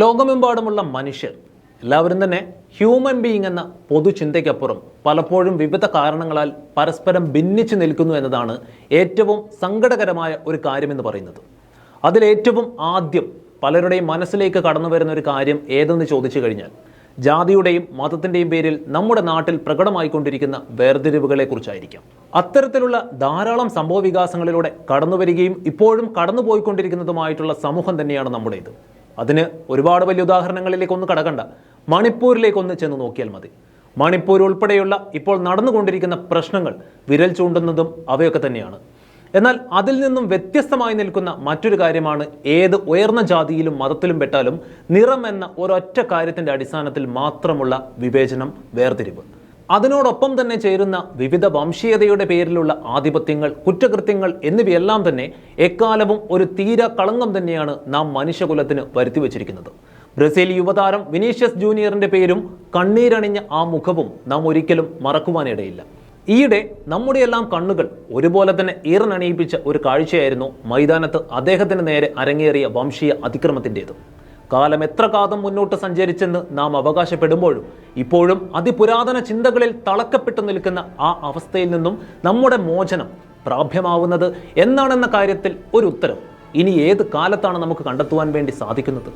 ലോകമെമ്പാടുമുള്ള മനുഷ്യർ എല്ലാവരും തന്നെ ഹ്യൂമൻ ബീയിങ് എന്ന പൊതുചിന്തയ്ക്കപ്പുറം പലപ്പോഴും വിവിധ കാരണങ്ങളാൽ പരസ്പരം ഭിന്നിച്ചു നിൽക്കുന്നു എന്നതാണ് ഏറ്റവും സങ്കടകരമായ ഒരു കാര്യമെന്ന് പറയുന്നത്. അതിലേറ്റവും ആദ്യം പലരുടെയും മനസ്സിലേക്ക് കടന്നു വരുന്ന ഒരു കാര്യം ഏതെന്ന് ചോദിച്ചു കഴിഞ്ഞാൽ ജാതിയുടെയും മതത്തിന്റെയും പേരിൽ നമ്മുടെ നാട്ടിൽ പ്രകടമായിക്കൊണ്ടിരിക്കുന്ന വേർതിരിവുകളെ കുറിച്ചായിരിക്കാം അത്തരത്തിലുള്ള ധാരാളം സംഭവ വികാസങ്ങളിലൂടെ കടന്നു വരികയും ഇപ്പോഴും കടന്നുപോയിക്കൊണ്ടിരിക്കുന്നതുമായിട്ടുള്ള സമൂഹം തന്നെയാണ് നമ്മുടേത്. അതിന് ഒരുപാട് വലിയ ഉദാഹരണങ്ങളിലേക്ക് ഉദാഹരണങ്ങളിലേക്കൊന്ന് കടക്കണ്ട. മണിപ്പൂരിലേക്കൊന്ന് ചെന്ന് നോക്കിയാൽ മതി. മണിപ്പൂർ ഉൾപ്പെടെയുള്ള ഇപ്പോൾ നടന്നുകൊണ്ടിരിക്കുന്ന പ്രശ്നങ്ങൾ വിരൽ ചൂണ്ടുന്നതും അവയൊക്കെ തന്നെയാണ്. എന്നാൽ അതിൽ നിന്നും വ്യത്യസ്തമായി നിൽക്കുന്ന മറ്റൊരു കാര്യമാണ് ഏത് ഉയർന്ന ജാതിയിലും മതത്തിലും പെട്ടാലും നിറം എന്ന ഒരൊറ്റ കാര്യത്തിന്റെ അടിസ്ഥാനത്തിൽ മാത്രമുള്ള വിവേചനം വേർതിരിവ്. അതിനോടൊപ്പം തന്നെ ചേരുന്ന വിവിധ വംശീയതയുടെ പേരിലുള്ള ആധിപത്യങ്ങൾ കുറ്റകൃത്യങ്ങൾ എന്നിവയെല്ലാം തന്നെ എക്കാലവും ഒരു തീര കളങ്കം തന്നെയാണ് നാം മനുഷ്യകുലത്തിന് വരുത്തിവെച്ചിരിക്കുന്നത് ബ്രസീൽ യുവതാരം വിനീഷ്യസ് ജൂനിയറിന്റെ പേരും കണ്ണീരണിഞ്ഞ ആ മുഖവും നാം ഒരിക്കലും മറക്കുവാനിടയില്ല. ഈയിടെ നമ്മുടെ എല്ലാം കണ്ണുകൾ ഒരുപോലെ തന്നെ ഈറനണിയിപ്പിച്ച ഒരു കാഴ്ചയായിരുന്നു മൈതാനത്ത് അദ്ദേഹത്തിന് നേരെ അരങ്ങേറിയ വംശീയ അതിക്രമത്തിന്റെത്. കാലം എത്ര കാതം മുന്നോട്ട് സഞ്ചരിച്ചെന്ന് നാം അവകാശപ്പെടുമ്പോഴും ഇപ്പോഴും അതിപുരാതന ചിന്തകളിൽ തളക്കപ്പെട്ടു നിൽക്കുന്ന ആ അവസ്ഥയിൽ നിന്നും നമ്മുടെ മോചനം പ്രാപ്യമാവുന്നത് എന്നാണെന്ന കാര്യത്തിൽ ഒരു ഉത്തരം ഇനി ഏത് കാലത്താണ് നമുക്ക് കണ്ടെത്തുവാൻ വേണ്ടി സാധിക്കുന്നത്?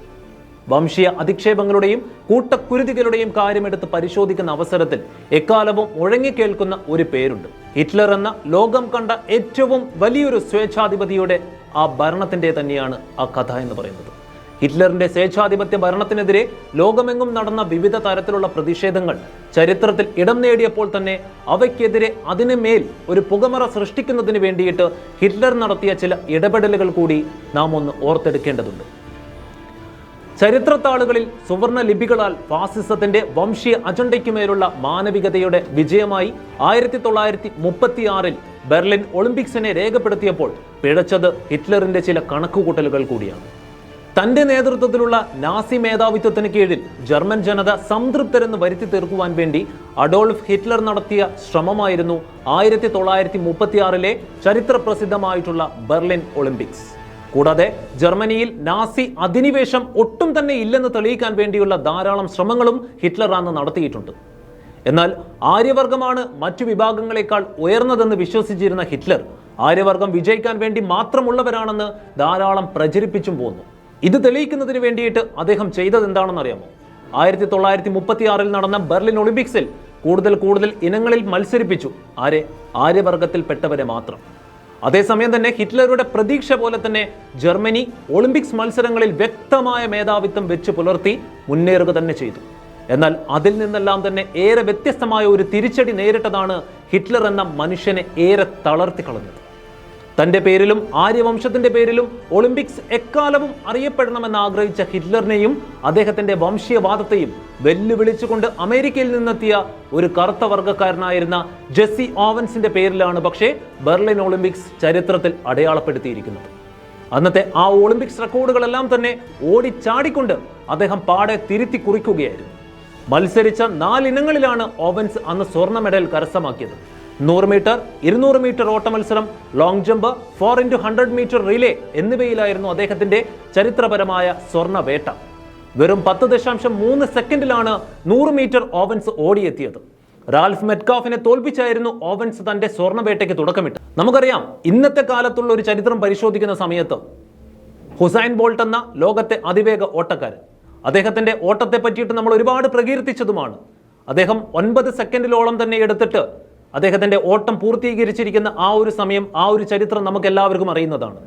വംശീയ അധിക്ഷേപങ്ങളുടെയും കൂട്ടക്കുരുതികളുടെയും കാര്യമെടുത്ത് പരിശോധിക്കുന്ന അവസരത്തിൽ എക്കാലവും ഒഴങ്ങിക്കേൾക്കുന്ന ഒരു പേരുണ്ട്. ഹിറ്റ്ലർ എന്ന ലോകം കണ്ട ഏറ്റവും വലിയൊരു സ്വേച്ഛാധിപതിയുടെ ആ ഭരണത്തിന്റെ തന്നെയാണ് ആ കഥ എന്ന് പറയുന്നത്. ഹിറ്റ്ലറിന്റെ സ്വേച്ഛാധിപത്യ ഭരണത്തിനെതിരെ ലോകമെങ്ങും നടന്ന വിവിധ തരത്തിലുള്ള പ്രതിഷേധങ്ങൾ ചരിത്രത്തിൽ ഇടം നേടിയപ്പോൾ തന്നെ അവയ്ക്കെതിരെ അതിന് മേൽ ഒരു പുകമറ സൃഷ്ടിക്കുന്നതിന് വേണ്ടിയിട്ട് ഹിറ്റ്ലർ നടത്തിയ ചില ഇടപെടലുകൾ കൂടി നാം ഒന്ന് ഓർത്തെടുക്കേണ്ടതുണ്ട്. ചരിത്രത്താളുകളിൽ സുവർണ ലിപികളാൽ ഫാസിസത്തിന്റെ വംശീയ അജണ്ടയ്ക്കുമേലുള്ള മാനവികതയുടെ വിജയമായി ആയിരത്തി തൊള്ളായിരത്തി മുപ്പത്തിയാറിൽ ബെർലിൻ ഒളിമ്പിക്സിനെ രേഖപ്പെടുത്തിയപ്പോൾ പിഴച്ചത് ഹിറ്റ്ലറിന്റെ ചില കണക്കുകൂട്ടലുകൾ കൂടിയാണ്. തന്റെ നേതൃത്വത്തിലുള്ള നാസി മേധാവിത്വത്തിന് കീഴിൽ ജർമ്മൻ ജനത സംതൃപ്തരെന്ന് വരുത്തി തീർക്കുവാൻ വേണ്ടി അഡോൾഫ് ഹിറ്റ്ലർ നടത്തിയ ശ്രമമായിരുന്നു ആയിരത്തി തൊള്ളായിരത്തി മുപ്പത്തിയാറിലെ ചരിത്ര പ്രസിദ്ധമായിട്ടുള്ള ബെർലിൻ ഒളിമ്പിക്സ്. കൂടാതെ ജർമ്മനിയിൽ നാസി അധിനിവേശം ഒട്ടും തന്നെ ഇല്ലെന്ന് തെളിയിക്കാൻ വേണ്ടിയുള്ള ധാരാളം ശ്രമങ്ങളും ഹിറ്റ്ലർ അന്ന് നടത്തിയിട്ടുണ്ട്. എന്നാൽ ആര്യവർഗമാണ് മറ്റു വിഭാഗങ്ങളെക്കാൾ ഉയർന്നതെന്ന് വിശ്വസിച്ചിരുന്ന ഹിറ്റ്ലർ ആര്യവർഗം വിജയിക്കാൻ വേണ്ടി മാത്രമുള്ളവരാണെന്ന് ധാരാളം പ്രചരിപ്പിച്ചും പോന്നു. ഇത് തെളിയിക്കുന്നതിന് വേണ്ടിയിട്ട് അദ്ദേഹം ചെയ്തത് എന്താണെന്നറിയാമോ ആയിരത്തി തൊള്ളായിരത്തി മുപ്പത്തി ആറിൽ നടന്ന ബെർലിൻ ഒളിമ്പിക്സിൽ കൂടുതൽ കൂടുതൽ ഇനങ്ങളിൽ മത്സരിപ്പിച്ചു ആരെ? ആര്യവർഗത്തിൽപ്പെട്ടവരെ മാത്രം. അതേസമയം തന്നെ ഹിറ്റ്ലറുടെ പ്രതീക്ഷ പോലെ തന്നെ ജർമ്മനി ഒളിമ്പിക്സ് മത്സരങ്ങളിൽ വ്യക്തമായ മേധാവിത്വം വെച്ച് പുലർത്തി മുന്നേറുക തന്നെ ചെയ്തു. എന്നാൽ അതിൽ നിന്നെല്ലാം തന്നെ ഏറെ വ്യത്യസ്തമായ ഒരു തിരിച്ചടി നേരിട്ടതാണ് ഹിറ്റ്ലർ എന്ന മനുഷ്യനെ ഏറെ തളർത്തി കളഞ്ഞത്. തന്റെ പേരിലും ആര്യവംശത്തിന്റെ പേരിലും ഒളിമ്പിക്സ് എക്കാലവും അറിയപ്പെടണമെന്ന് ആഗ്രഹിച്ച ഹിറ്റ്ലറിനെയും അദ്ദേഹത്തിന്റെ വംശീയവാദത്തെയും വെല്ലുവിളിച്ചുകൊണ്ട് അമേരിക്കയിൽ നിന്നെത്തിയ ഒരു കറുത്ത വർഗക്കാരനായിരുന്ന ജെസ്സി ഓവൻസിന്റെ പേരിലാണ് പക്ഷേ ബെർലിൻ ഒളിമ്പിക്സ് ചരിത്രത്തിൽ അടയാളപ്പെടുത്തിയിരിക്കുന്നത്. അന്നത്തെ ആ ഒളിമ്പിക്സ് റെക്കോർഡുകളെല്ലാം തന്നെ ഓടിച്ചാടിക്കൊണ്ട് അദ്ദേഹം പാടെ തിരുത്തി കുറിക്കുകയായിരുന്നു. മത്സരിച്ച നാലിനങ്ങളിലാണ് ഓവൻസ് അന്ന് സ്വർണ മെഡൽ കരസ്ഥമാക്കിയത്. നൂറ് മീറ്റർ ഇരുന്നൂറ് മീറ്റർ ഓട്ട മത്സരം long jump four into hundred metre relay എന്നിവയിലായിരുന്നു അദ്ദേഹത്തിന്റെ ചരിത്രപരമായ സ്വർണ വേട്ട. വെറും പത്ത് ദശാംശം മൂന്ന് സെക്കൻഡിലാണ് നൂറ് മീറ്റർ ഓവൻസ് ഓടിയെത്തിയത്. റാൽഫ് മെറ്റ്കാഫിനെ തോൽപ്പിച്ചായിരുന്നു ഓവൻസ് തന്റെ സ്വർണവേട്ടയ്ക്ക് തുടക്കമിട്ടത്. നമുക്കറിയാം ഇന്നത്തെ കാലത്തുള്ള ഒരു ചരിത്രം പരിശോധിക്കുന്ന സമയത്ത് ഹുസൈൻ ബോൾട്ട് എന്ന ലോകത്തെ അതിവേഗ ഓട്ടക്കാരൻ. അദ്ദേഹത്തിന്റെ ഓട്ടത്തെ പറ്റിയിട്ട് നമ്മൾ ഒരുപാട് പ്രകീർത്തിച്ചതുമാണ്. അദ്ദേഹം ഒൻപത് സെക്കൻഡിലോളം തന്നെ എടുത്തിട്ട് അദ്ദേഹത്തിന്റെ ഓട്ടം പൂർത്തീകരിച്ചിരിക്കുന്ന ആ ഒരു സമയം ആ ഒരു ചരിത്രം നമുക്ക് എല്ലാവർക്കും അറിയുന്നതാണ്.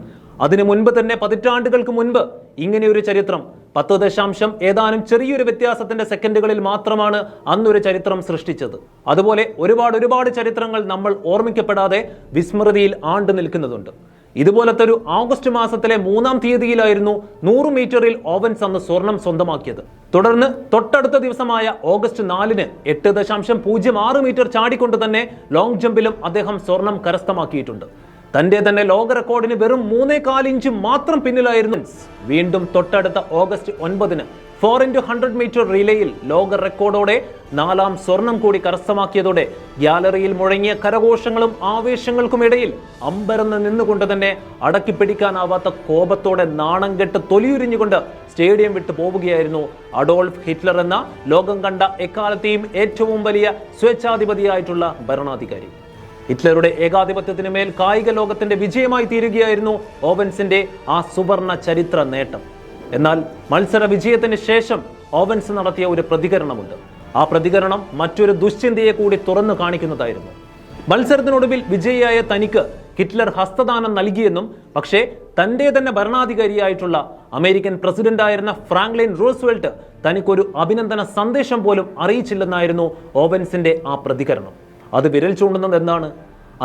അതിനു മുൻപ് തന്നെ പതിറ്റാണ്ടുകൾക്ക് മുൻപ് ഇങ്ങനെ ഒരു ചരിത്രം പത്ത് ദശാംശം ഏതാനും ചെറിയൊരു വ്യത്യാസത്തിന്റെ സെക്കൻഡുകളിൽ മാത്രമാണ് അന്നൊരു ചരിത്രം സൃഷ്ടിച്ചത്. അതുപോലെ ഒരുപാട് ഒരുപാട് ചരിത്രങ്ങൾ നമ്മൾ ഓർമ്മിക്കപ്പെടാതെ വിസ്മൃതിയിൽ ആണ്ടു നിൽക്കുന്നതുണ്ട്. ഇതുപോലത്തെ ഒരു ഓഗസ്റ്റ് മാസത്തിലെ മൂന്നാം തീയതിയിലായിരുന്നു നൂറ് മീറ്ററിൽ ഓവൻസ് അന്ന് സ്വർണം സ്വന്തമാക്കിയത്. തുടർന്ന് തൊട്ടടുത്ത ദിവസമായ ഓഗസ്റ്റ് നാലിന് എട്ട് ദശാംശം പൂജ്യം ആറ് മീറ്റർ ചാടിക്കൊണ്ട് തന്നെ ലോങ് ജമ്പിലും അദ്ദേഹം സ്വർണം കരസ്ഥമാക്കിയിട്ടുണ്ട്. തന്റെ തന്നെ ലോക റെക്കോർഡിന് വെറും മൂന്നേ ഇഞ്ച് മാത്രം പിന്നിലായിരുന്നു. വീണ്ടും തൊട്ടടുത്ത ഓഗസ്റ്റ് ഒൻപതിന് ഫോർ ഇന്റു ഹൺഡ്രഡ് മീറ്റർ റിലേയിൽ ലോക റെക്കോർഡോടെ നാലാം സ്വർണം കൂടി കരസ്ഥമാക്കിയതോടെ ഗ്യാലറിയിൽ മുഴങ്ങിയ കരഘോഷങ്ങളും ആവേശങ്ങൾക്കുമിടയിൽ അമ്പരന്ന് നിന്നുകൊണ്ട് തന്നെ അടക്കി പിടിക്കാനാവാത്ത കോപത്തോടെ നാണം കെട്ട് തൊലിയുരിഞ്ഞുകൊണ്ട് സ്റ്റേഡിയം വിട്ടു പോവുകയായിരുന്നു അഡോൾഫ് ഹിറ്റ്ലർ എന്ന ലോകം കണ്ട എക്കാലത്തെയും ഏറ്റവും വലിയ സ്വേച്ഛാധിപതിയായിട്ടുള്ള ഭരണാധികാരി. ഹിറ്റ്ലറുടെ ഏകാധിപത്യത്തിന് മേൽ കായിക ലോകത്തിന്റെ വിജയമായി തീരുകയായിരുന്നു ഓവൻസിന്റെ ആ സുവർണ ചരിത്ര നേട്ടം. എന്നാൽ മത്സര വിജയത്തിന് ശേഷം ഓവൻസ് നടത്തിയ ഒരു പ്രതികരണമുണ്ട്. ആ പ്രതികരണം മറ്റൊരു ദുശ്ചിന്തയെ കൂടി തുറന്നു കാണിക്കുന്നതായിരുന്നു. മത്സരത്തിനൊടുവിൽ വിജയിയായ തനിക്ക് ഹിറ്റ്ലർ ഹസ്തദാനം നൽകിയെന്നും പക്ഷേ തന്റെ തന്നെ ഭരണാധികാരിയായിട്ടുള്ള അമേരിക്കൻ പ്രസിഡന്റായിരുന്ന ഫ്രാങ്ക്ലിൻ റൂസ്വെൽറ്റ് തനിക്കൊരു അഭിനന്ദന സന്ദേശം പോലും അറിയിച്ചില്ലെന്നായിരുന്നു ഓവൻസിന്റെ ആ പ്രതികരണം. അത് വിരൽ ചൂണ്ടുന്നത് എന്താണ്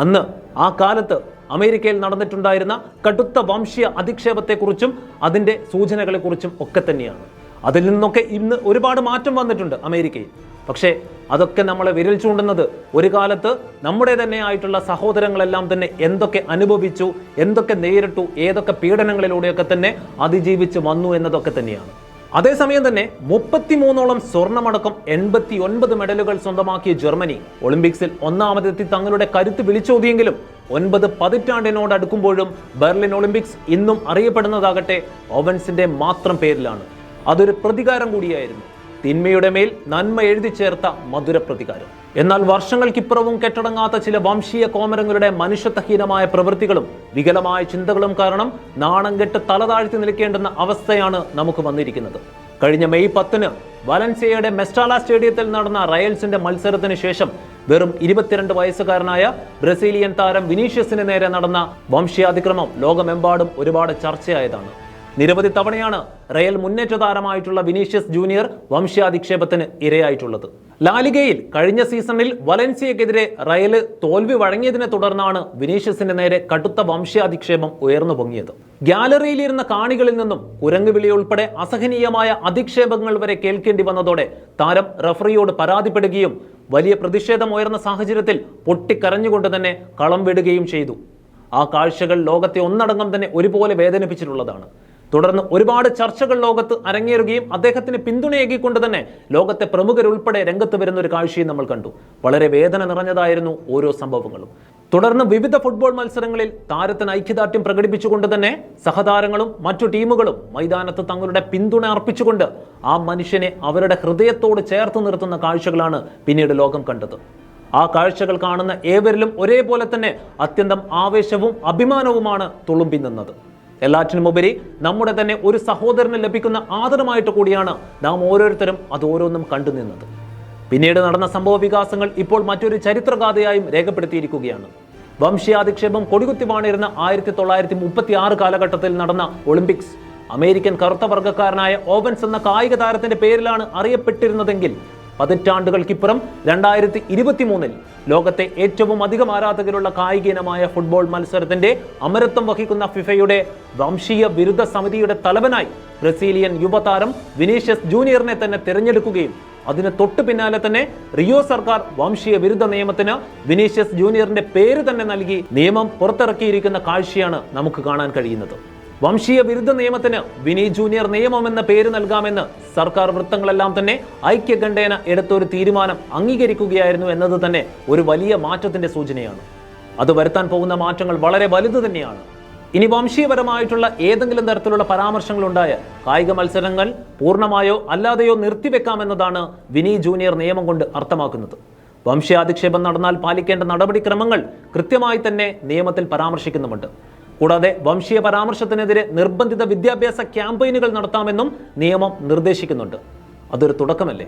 അന്ന് ആ കാലത്ത് അമേരിക്കയിൽ നടന്നിട്ടുണ്ടായിരുന്ന കടുത്ത വംശീയ അധിക്ഷേപത്തെക്കുറിച്ചും അതിന്റെ സൂചനകളെക്കുറിച്ചും ഒക്കെ തന്നെയാണ്. അതിൽ നിന്നൊക്കെ ഇന്ന് ഒരുപാട് മാറ്റം വന്നിട്ടുണ്ട് അമേരിക്കയിൽ. പക്ഷേ അതൊക്കെ നമ്മളെ വിരൽ ചൂണ്ടുന്നത് ഒരു കാലത്ത് നമ്മുടെ തന്നെ ആയിട്ടുള്ള സഹോദരങ്ങളെല്ലാം തന്നെ എന്തൊക്കെ അനുഭവിച്ചു എന്തൊക്കെ നേരിട്ടു ഏതൊക്കെ പീഡനങ്ങളിലൂടെയൊക്കെ തന്നെ അതിജീവിച്ച് വന്നു എന്നതൊക്കെ തന്നെയാണ്. അതേസമയം തന്നെ മുപ്പത്തിമൂന്നോളം സ്വർണമടക്കം എൺപത്തി ഒൻപത് മെഡലുകൾ സ്വന്തമാക്കിയ ജർമ്മനി ഒളിമ്പിക്സിൽ ഒന്നാമതെത്തി തങ്ങളുടെ കരുത്ത് വിളിച്ചോതിയെങ്കിലും ഒൻപത് പതിറ്റാണ്ടിനോട് അടുക്കുമ്പോഴും ബെർലിൻ ഒളിമ്പിക്സ് ഇന്നും അറിയപ്പെടുന്നതാകട്ടെ ഓവൻസിന്റെ മാത്രം പേരിലാണ്. അതൊരു പ്രതികാരം കൂടിയായിരുന്നു. തിന്മയുടെ മേൽ നന്മ എഴുതി ചേർത്ത മധുര പ്രതികാരം. എന്നാൽ വർഷങ്ങൾക്കിപ്പുറവും കെട്ടടങ്ങാത്ത ചില വംശീയ കോമരങ്ങളുടെ മനുഷ്യത്വഹീനമായ പ്രവൃത്തികളും വികലമായ ചിന്തകളും കാരണം നാണം കെട്ട് തലതാഴ്ത്തി നിൽക്കേണ്ടുന്ന അവസ്ഥയാണ് നമുക്ക് വന്നിരിക്കുന്നത്. കഴിഞ്ഞ മെയ് പത്തിന് വലൻസിയയുടെ മെസ്റ്റാല സ്റ്റേഡിയത്തിൽ നടന്ന റയൽസിന്റെ മത്സരത്തിന് ശേഷം വെറും ഇരുപത്തിരണ്ട് വയസ്സുകാരനായ ബ്രസീലിയൻ താരം വിനീഷ്യസിന് നേരെ നടന്ന വംശീയാതിക്രമം ലോകമെമ്പാടും ഒരുപാട് ചർച്ചയായതാണ്. നിരവധി തവണയാണ് റയൽ മുന്നേറ്റ താരമായിട്ടുള്ള വിനീഷ്യസ് ജൂനിയർ വംശാധിക്ഷേപത്തിന് ഇരയായിട്ടുള്ളത്. ലാലിഗയിൽ കഴിഞ്ഞ സീസണിൽ വലൻസിയക്കെതിരെ റയൽ തോൽവി വഴങ്ങിയതിനെ തുടർന്നാണ് വിനീഷ്യസിന്റെ നേരെ കടുത്ത വംശാധിക്ഷേപം ഉയർന്നു പൊങ്ങിയത്. ഗ്യാലറിയിലിരുന്ന കാണികളിൽ നിന്നും കുരങ്ങുവിളി ഉൾപ്പെടെ അസഹനീയമായ അധിക്ഷേപങ്ങൾ വരെ കേൾക്കേണ്ടി വന്നതോടെ താരം റഫറിയോട് പരാതിപ്പെടുകയും വലിയ പ്രതിഷേധം ഉയർന്ന സാഹചര്യത്തിൽ പൊട്ടിക്കരഞ്ഞുകൊണ്ട് തന്നെ കളം വിടുകയും ചെയ്തു. ആ കാഴ്ചകൾ ലോകത്തെ ഒന്നടങ്കം തന്നെ ഒരുപോലെ വേദനിപ്പിച്ചിട്ടുള്ളതാണ്. തുടർന്ന് ഒരുപാട് ചർച്ചകൾ ലോകത്ത് അരങ്ങേറുകയും അദ്ദേഹത്തിന് പിന്തുണയേകിക്കൊണ്ട് തന്നെ ലോകത്തെ പ്രമുഖരുൾപ്പെടെ രംഗത്ത് വരുന്ന ഒരു കാഴ്ചയും നമ്മൾ കണ്ടു. വളരെ വേദന നിറഞ്ഞതായിരുന്നു ഓരോ സംഭവങ്ങളും. തുടർന്ന് വിവിധ ഫുട്ബോൾ മത്സരങ്ങളിൽ താരത്തിന് ഐക്യദാർഢ്യം പ്രകടിപ്പിച്ചുകൊണ്ട് തന്നെ സഹതാരങ്ങളും മറ്റു ടീമുകളും മൈതാനത്ത് തങ്ങളുടെ പിന്തുണ അർപ്പിച്ചുകൊണ്ട് ആ മനുഷ്യനെ അവരുടെ ഹൃദയത്തോട് ചേർത്ത് നിർത്തുന്ന കാഴ്ചകളാണ് പിന്നീട് ലോകം കണ്ടത്. ആ കാഴ്ചകൾ കാണുന്ന ഏവരിലും ഒരേപോലെ തന്നെ അത്യന്തം ആവേശവും അഭിമാനവുമാണ് തുളുമ്പി നിന്നത് എല്ലാറ്റിനുമുപരി നമ്മുടെ തന്നെ ഒരു സഹോദരന് ലഭിക്കുന്ന ആദരമായിട്ട് കൂടിയാണ് നാം ഓരോരുത്തരും അത് ഓരോന്നും കണ്ടു നിന്നത്. പിന്നീട് നടന്ന സംഭവ വികാസങ്ങൾ ഇപ്പോൾ മറ്റൊരു ചരിത്രഗാഥയായും രേഖപ്പെടുത്തിയിരിക്കുകയാണ്. വംശീയാധിക്ഷേപം കൊടികുത്തി വാണിരുന്ന ആയിരത്തി തൊള്ളായിരത്തി മുപ്പത്തി ആറ് കാലഘട്ടത്തിൽ നടന്ന ഒളിമ്പിക്സ്. അമേരിക്കൻ കറുത്ത വർഗക്കാരനായ ഓവൻസ് എന്ന കായിക താരത്തിന്റെ പേരിലാണ് അറിയപ്പെട്ടിരുന്നതെങ്കിൽ പതിറ്റാണ്ടുകൾക്കിപ്പുറം രണ്ടായിരത്തി ഇരുപത്തി മൂന്നിൽ ലോകത്തെ ഏറ്റവും അധികം ആരാധകരുള്ള കായിക ഇനമായ ഫുട്ബോൾ മത്സരത്തിന്റെ അമരത്വം വഹിക്കുന്ന ഫിഫയുടെ വംശീയ വിരുദ്ധ സമിതിയുടെ തലവനായി ബ്രസീലിയൻ യുവതാരം വിനീഷ്യസ് ജൂനിയറിനെ തന്നെ തിരഞ്ഞെടുക്കുകയും അതിന് തൊട്ടു പിന്നാലെ തന്നെ റിയോ സർക്കാർ വംശീയ വിരുദ്ധ നിയമത്തിന് വിനീഷ്യസ് ജൂനിയറിന്റെ പേര് തന്നെ നൽകി നിയമം പുറത്തിറക്കിയിരിക്കുന്ന കാഴ്ചയാണ് നമുക്ക് കാണാൻ കഴിയുന്നത്. വംശീയ വിരുദ്ധ നിയമത്തിന് വിനി ജൂനിയർ നിയമം എന്ന പേര് നൽകാമെന്ന് സർക്കാർ വൃത്തങ്ങളെല്ലാം തന്നെ ഐക്യകണ്ഠേന എടുത്തൊരു തീരുമാനം അംഗീകരിക്കുകയായിരുന്നു എന്നത് തന്നെ ഒരു വലിയ മാറ്റത്തിന്റെ സൂചനയാണ്. അത് വരുത്താൻ പോകുന്ന മാറ്റങ്ങൾ വളരെ വലുത് തന്നെയാണ്. ഇനി വംശീയപരമായിട്ടുള്ള ഏതെങ്കിലും തരത്തിലുള്ള പരാമർശങ്ങൾ ഉണ്ടായ കായിക മത്സരങ്ങൾ പൂർണമായോ അല്ലാതെയോ നിർത്തിവെക്കാമെന്നതാണ് വിനി ജൂനിയർ നിയമം കൊണ്ട് അർത്ഥമാക്കുന്നത്. വംശീയാധിക്ഷേപം നടന്നാൽ പാലിക്കേണ്ട നടപടിക്രമങ്ങൾ കൃത്യമായി തന്നെ നിയമത്തിൽ പരാമർശിക്കുന്നുമുണ്ട്. കൂടാതെ വംശീയ പരാമർശത്തിനെതിരെ നിർബന്ധിത വിദ്യാഭ്യാസ ക്യാമ്പയിനുകൾ നടത്താമെന്നും നിയമം നിർദ്ദേശിക്കുന്നുണ്ട്. അതൊരു തുടക്കമല്ലേ?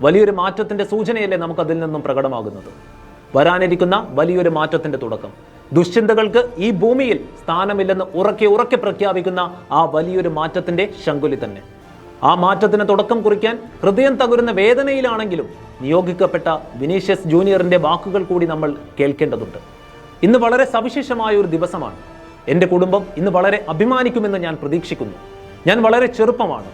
വലിയൊരു മാറ്റത്തിന്റെ സൂചനയല്ലേ നമുക്ക് അതിൽ നിന്നും പ്രകടമാകുന്നത്? വരാനിരിക്കുന്ന വലിയൊരു മാറ്റത്തിന്റെ തുടക്കം. ദുശ്ചിന്തകൾക്ക് ഈ ഭൂമിയിൽ സ്ഥാനമില്ലെന്ന് ഉറക്കെ ഉറക്കെ പ്രഖ്യാപിക്കുന്ന ആ വലിയൊരു മാറ്റത്തിന്റെ ശങ്കുലി തന്നെ. ആ മാറ്റത്തിന് തുടക്കം കുറിക്കാൻ ഹൃദയം തകരുന്ന വേദനയിലാണെങ്കിലും നിയോഗിക്കപ്പെട്ട വിനീഷ്യസ് ജൂനിയറിന്റെ വാക്കുകൾ കൂടി നമ്മൾ കേൾക്കേണ്ടതുണ്ട്. ഇന്ന് വളരെ സവിശേഷമായ ഒരു ദിവസമാണ്. എന്റെ കുടുംബം ഇന്ന് വളരെ അഭിമാനിക്കുമെന്ന് ഞാൻ പ്രതീക്ഷിക്കുന്നു. ഞാൻ വളരെ ചെറുപ്പമാണ്.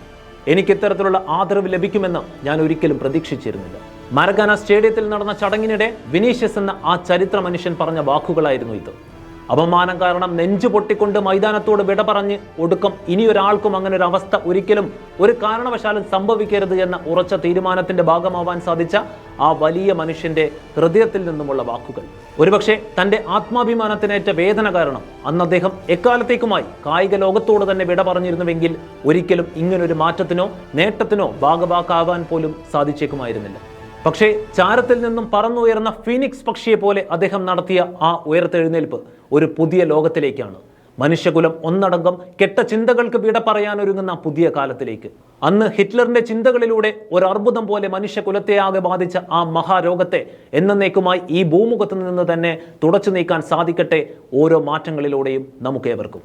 എനിക്ക് ഇത്തരത്തിലുള്ള ആദരവ് ലഭിക്കുമെന്ന് ഞാൻ ഒരിക്കലും പ്രതീക്ഷിച്ചിരുന്നില്ല. മരഗാന സ്റ്റേഡിയത്തിൽ നടന്ന ചടങ്ങിനിടെ വിനീഷ്യസ് എന്ന ആ ചരിത്ര മനുഷ്യൻ പറഞ്ഞ വാക്കുകളായിരുന്നു ഇത്. അപമാനം കാരണം നെഞ്ചു പൊട്ടിക്കൊണ്ട് മൈതാനത്തോട് വിട പറഞ്ഞ് ഒടുക്കം ഇനിയൊരാൾക്കും അങ്ങനെ ഒരു അവസ്ഥ ഒരിക്കലും ഒരു കാരണവശാലും സംഭവിക്കരുത് എന്ന ഉറച്ച തീരുമാനത്തിന്റെ ഭാഗമാവാൻ സാധിച്ച ആ വലിയ മനുഷ്യന്റെ ഹൃദയത്തിൽ നിന്നുമുള്ള വാക്കുകൾ. ഒരുപക്ഷെ തന്റെ ആത്മാഭിമാനത്തിനേറ്റ വേദന കാരണം അന്ന് അദ്ദേഹം എക്കാലത്തേക്കുമായി കായിക ലോകത്തോട് തന്നെ വിട പറഞ്ഞിരുന്നുവെങ്കിൽ ഒരിക്കലും ഇങ്ങനൊരു മാറ്റത്തിനോ നേട്ടത്തിനോ ഭാഗവാക്കാവാൻ പോലും സാധിച്ചേക്കുമായിരുന്നില്ല. പക്ഷേ ചാരത്തിൽ നിന്നും പറന്നുയർന്ന ഫീനിക്സ് പക്ഷിയെ പോലെ അദ്ദേഹം നടത്തിയ ആ ഉയർത്തെഴുന്നേൽപ്പ് ഒരു പുതിയ ലോകത്തിലേക്കാണ്. മനുഷ്യകുലം ഒന്നടങ്കം കെട്ട ചിന്തകൾക്ക് വിട പറയാനൊരുങ്ങുന്ന പുതിയ കാലത്തിലേക്ക്. അന്ന് ഹിറ്റ്ലറിന്റെ ചിന്തകളിലൂടെ ഒരു അർബുദം പോലെ മനുഷ്യകുലത്തെ ആകെ ബാധിച്ച ആ മഹാരോഗത്തെ എന്നേക്കുമായി ഈ ഭൂമുഖത്ത് നിന്ന് തന്നെ തുടച്ചു നീക്കാൻ സാധിക്കട്ടെ ഓരോ മാറ്റങ്ങളിലൂടെയും നമുക്കേവർക്കും.